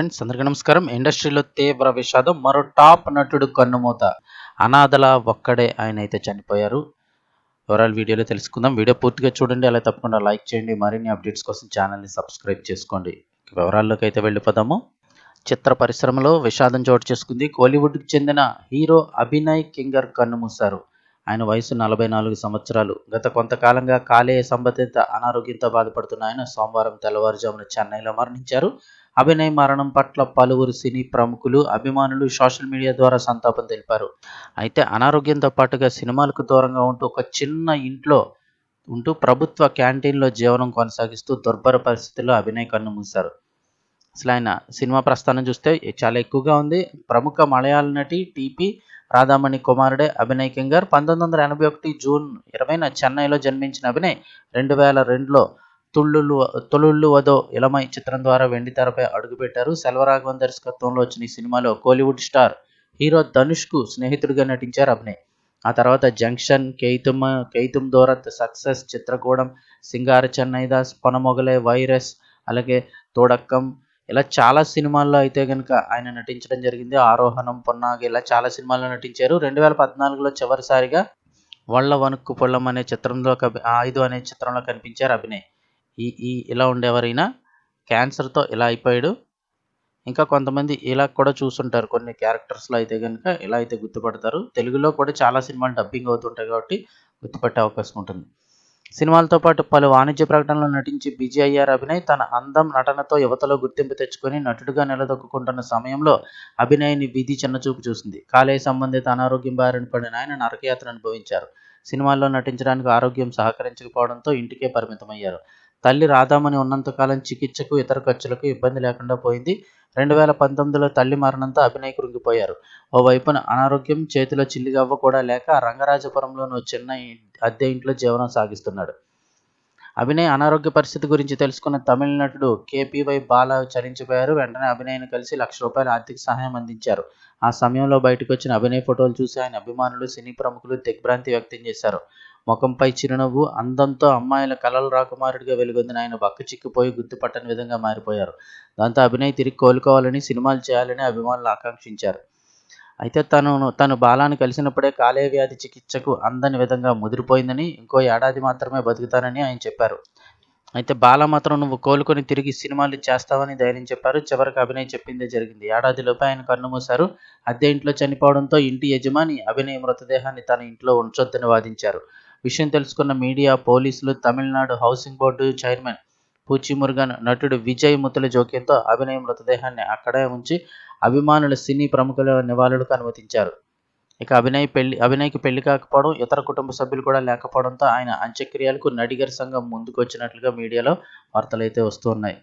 Friends అందరికీ నమస్కారం. ఇండస్ట్రీలో తీవ్ర విషాదం మరో టాప్ నటుడు కన్నుమూత. అనాథల ఒక్కడే ఆయన అయితే చనిపోయారు. వివరాలు వీడియోలో తెలుసుకుందాం. వీడియో పూర్తిగా చూడండి అలా తప్పకుండా లైక్ చేయండి. మరిన్ని అప్డేట్స్ కోసం ఛానల్ని సబ్స్క్రైబ్ చేసుకోండి. వివరాల్లోకి అయితే వెళ్ళిపోదాము. చిత్ర పరిశ్రమలో విషాదం చోటు చేసుకుంది. కోలీవుడ్కి చెందిన హీరో అభినయ్ కింగర్ కన్నుమూశారు. ఆయన వయసు నలభై నాలుగు సంవత్సరాలు. గత కొంతకాలంగా కాలేయ సంబంధిత అనారోగ్యంతో బాధపడుతున్న ఆయన సోమవారం తెల్లవారుజామున చెన్నైలో మరణించారు. అభినయ్ మరణం పట్ల పలువురు సినీ ప్రముఖులు అభిమానులు సోషల్ మీడియా ద్వారా సంతాపం తెలిపారు. అయితే అనారోగ్యంతో పాటుగా సినిమాలకు దూరంగా ఉంటూ ఒక చిన్న ఇంట్లో ఉంటూ ప్రభుత్వ క్యాంటీన్లో జీవనం కొనసాగిస్తూ దుర్భర పరిస్థితుల్లో అభినయ్ కన్ను మూశారు. అసలు ఆయన సినిమా ప్రస్థానం చూస్తే చాలా ఎక్కువగా ఉంది. ప్రముఖ మలయాళ నటి టీపీ రాధామణి కుమారుడే అభినయ్ కింగర్ పంతొమ్మిది వందల ఎనభై ఒకటి జూన్ ఇరవైన చెన్నైలో జన్మించిన అభినయ్ రెండు వేల రెండులో తుళ్ళుళ్ళు తొలుళ్ళు వదో ఇలమై చిత్రం ద్వారా వెండి తెరపై అడుగుపెట్టారు. సెల్వరాఘవన్ దర్శకత్వంలో వచ్చిన ఈ సినిమాలో కోలీవుడ్ స్టార్ హీరో ధనుష్కు స్నేహితుడిగా నటించారు అభినయ్. ఆ తర్వాత జంక్షన్ కేతుమ్ కేతుమ్ దోరత్ సక్సెస్ చిత్రకూడం సింగార చెన్నైదాస్ పొనమొగలే వైరస్ అలాగే తోడక్కం. ఇలా చాలా సినిమాల్లో అయితే కనుక ఆయన నటించడం జరిగింది. ఆరోహణం పొన్నాగ ఇలా చాలా సినిమాల్లో నటించారు. రెండు వేల పద్నాలుగులో చివరిసారిగా వళ్ళ వణుక్కు పొల్లం అనే చిత్రంలో ఐదు అనే చిత్రంలో కనిపించారు అభినయ్. ఈ ఈ ఇలా ఉండేవారైనా క్యాన్సర్తో ఇలా అయిపోయాడు. ఇంకా కొంతమంది ఇలా కూడా చూస్తుంటారు కొన్ని క్యారెక్టర్స్లో అయితే కనుక ఇలా అయితే గుర్తుపడతారు. తెలుగులో కూడా చాలా సినిమాలు డబ్బింగ్ అవుతుంటాయి కాబట్టి గుర్తుపట్టే అవకాశం ఉంటుంది. సినిమాలతో పాటు పలు వాణిజ్య ప్రకటనలో నటించి బిజీ అయ్యారు అభినయ్. తన అందం నటనతో యువతలో గుర్తింపు తెచ్చుకొని నటుడిగా నిలదొక్కుంటున్న సమయంలో అభినయ్ని విధి చిన్నచూపు చూసింది. కాలేయ సంబంధిత అనారోగ్యం బారిన పడిన ఆయన నరకయాత్ర అనుభవించారు. సినిమాల్లో నటించడానికి ఆరోగ్యం సహకరించకపోవడంతో ఇంటికే పరిమితమయ్యారు. తల్లి రాధామణి ఉన్నంతకాలం చికిత్సకు ఇతర ఖర్చులకు ఇబ్బంది లేకుండా పోయింది. రెండు వేల పంతొమ్మిదిలో తల్లి మరణంతో అభినయ్ కృంగిపోయారు. ఓవైపున అనారోగ్యం చేతిలో చిల్లిగవ్వ కూడా లేక రంగరాజపురంలోని చిన్న అద్దె ఇంట్లో జీవనం సాగిస్తున్నాడు. అభినయ్ అనారోగ్య పరిస్థితి గురించి తెలుసుకున్న తమిళ నటుడు కేపీవై బాల చరించిపోయారు. వెంటనే అభినయ్ని కలిసి లక్ష రూపాయల ఆర్థిక సహాయం అందించారు. ఆ సమయంలో బయటకు వచ్చిన అభినయ్ ఫోటోలు చూసి ఆయన అభిమానులు సినీ ప్రముఖులు దిగ్భ్రాంతి వ్యక్తం చేశారు. ముఖంపై చిరునవ్వు అందంతో అమ్మాయిల కలల రాకుమారుడిగా వెలుగొందిన ఆయన బక్క చిక్కిపోయి గుర్తుపట్టని విధంగా మారిపోయారు. దాంతో అభినయ్ తిరిగి కోలుకోవాలని సినిమాలు చేయాలని అభిమానులు ఆకాంక్షించారు. అయితే తను తను బాలాన్ని కలిసినప్పుడే కాలేయ వ్యాధి చికిత్సకు అందని విధంగా ముదిరిపోయిందని ఇంకో ఏడాది మాత్రమే బతుకుతానని ఆయన చెప్పారు. అయితే బాల మాత్రం నువ్వు కోలుకొని తిరిగి సినిమాలు చేస్తావని ధైర్యం చెప్పారు. చివరికి అభినయ్ చెప్పిందే జరిగింది. ఏడాదిలోపే ఆయన కన్నుమూశారు అద్దె ఇంట్లో చనిపోవడంతో ఇంటి యజమాని అభినయ్ మృతదేహాన్ని తన ఇంట్లో ఉంచొద్దని వాదించారు. విషయం తెలుసుకున్న మీడియా పోలీసులు Tamil Nadu housing board chairman Poochi Murugan నటుడు విజయ్ ముతుల జోక్యంతో అభినయ మృతదేహాన్ని అక్కడే ఉంచి అభిమానుల సినీ ప్రముఖుల నివాళులకు అనుమతించారు. ఇక అభినయ్ పెళ్ళి అభినయ్కి పెళ్ళి కాకపోవడం ఇతర కుటుంబ సభ్యులు కూడా లేకపోవడంతో ఆయన అంత్యక్రియలకు నడిగర్ సంఘం ముందుకొచ్చినట్లుగా మీడియాలో వార్తలు అయితే వస్తున్నాయి